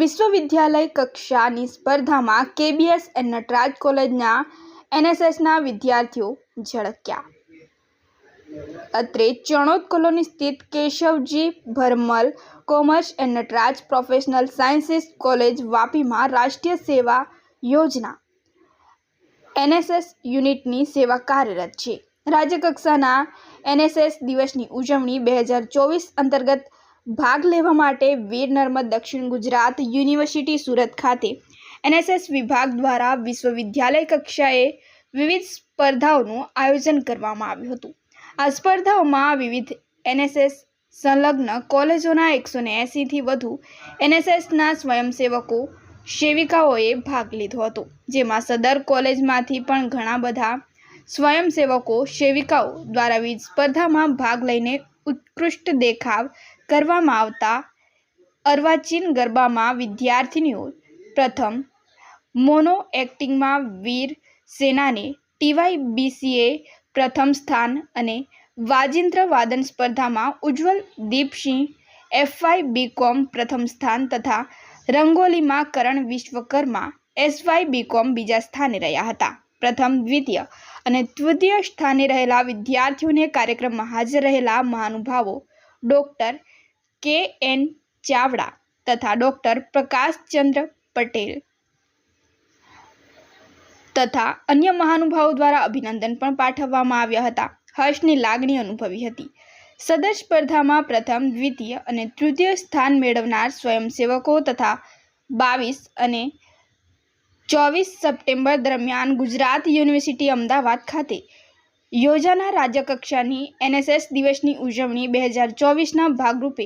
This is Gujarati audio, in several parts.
વિશ્વવિદ્યાલય કક્ષાની સ્પર્ધામાં કેબીએસ એન્ડ નટરાજ કોલેજના એનએસએસના વિદ્યાર્થીઓ ઝળક્યા. અત્રે ચણોદ કોલોની સ્થિત Keshavji Bharmal commerce and Nataraj professional sciences college વાપીમાં રાષ્ટ્રીય સેવા યોજના એનએસએસ યુનિટની સેવા કાર્યરત છે. રાજ્યકક્ષાના એનએસએસ દિવસની ઉજવણી બે હજાર ચોવીસ અંતર્ગત ભાગ લેવા માટે વીર નર્મદ દક્ષિણ ગુજરાત યુનિવર્સિટી સુરત ખાતે એનએસએસ વિભાગ દ્વારા વિશ્વવિદ્યાલય કક્ષાએ વિવિધ સ્પર્ધાઓનું આયોજન કરવામાં આવ્યું હતું. આ સ્પર્ધાઓમાં વિવિધ એનએસએસ સંલગ્ન કોલેજોના એકસો ને એંસીથી વધુ એનએસએસના સ્વયંસેવકો, સેવિકાઓએ ભાગ લીધો હતો, જેમાં સદર કોલેજમાંથી પણ ઘણા બધા સ્વયંસેવકો, સેવિકાઓ દ્વારા વિવિધ સ્પર્ધામાં ભાગ લઈને ઉત્કૃષ્ટ દેખાવ કરવામાં આવતા અર્વાચીન ગરબામાં વિદ્યાર્થીનીઓ પ્રથમ મોનો એક્ટિંગમાં વીર સેનાને ટીવાય બીસીએ પ્રથમ સ્થાન અને વાજિંત્ર વાદન સ્પર્ધામાં ઉજ્જવલ દીપસિંહ એફવાય બીકોમ પ્રથમ સ્થાન તથા રંગોલીમાં કરણ વિશ્વકર્મા એસવાય બીકોમ બીજા સ્થાને રહ્યા હતા. પ્રથમ દ્વિતીય અને તૃતીય સ્થાને રહેલા વિદ્યાર્થીઓને કાર્યક્રમમાં હાજર રહેલા મહાનુભાવો ડૉક્ટર કે એન ચાવડા તથા ડૉક્ટર પ્રકાશચંદ્ર પટેલ તથા અન્ય મહાનુભાવો દ્વારા અભિનંદન પણ પાઠવવામાં આવ્યા હતા. હર્ષની લાગણી અનુભવી હતી. સદર સ્પર્ધામાં પ્રથમ, દ્વિતીય અને તૃતીય સ્થાન મેળવનાર સ્વયંસેવકો તથા બાવીસ અને ચોવીસ સપ્ટેમ્બર દરમિયાન ગુજરાત યુનિવર્સિટી અમદાવાદ ખાતે યોજાનાર રાજ્યકક્ષાની એનએસએસ દિવસની ઉજવણી બે હજાર ચોવીસના ભાગરૂપે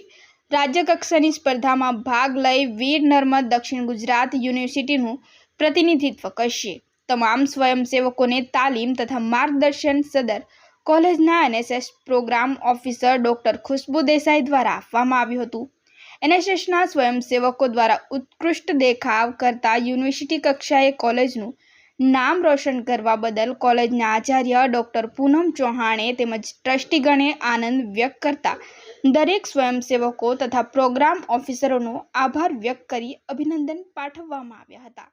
રાજ્યકક્ષાની સ્પર્ધામાં ભાગ લઈ વીર નર્મદ દક્ષિણ ગુજરાત યુનિવર્સિટીનું પ્રતિનિધિત્વ કરશે. તમામ સ્વયંસેવકોને તાલીમ તથા માર્ગદર્શન સદર કોલેજના NSS programme officer doctor Khushbu Desai દ્વારા આપવામાં આવ્યું હતું. એનએસએસના સ્વયંસેવકો દ્વારા ઉત્કૃષ્ટ દેખાવ કરતા યુનિવર્સિટી કક્ષાએ કોલેજનું નામ રોશન કરવા બદલ કોલેજના આચાર્ય ડૉક્ટર પૂનમ ચૌહાણે તેમજ ટ્રસ્ટીગણે આનંદ વ્યક્ત કરતા. દરેક સ્વયંસેવકો તથા પ્રોગ્રામ ઓફિસરોનો આભાર વ્યક્ત કરી અભિનંદન પાઠવવામાં આવ્યા હતા.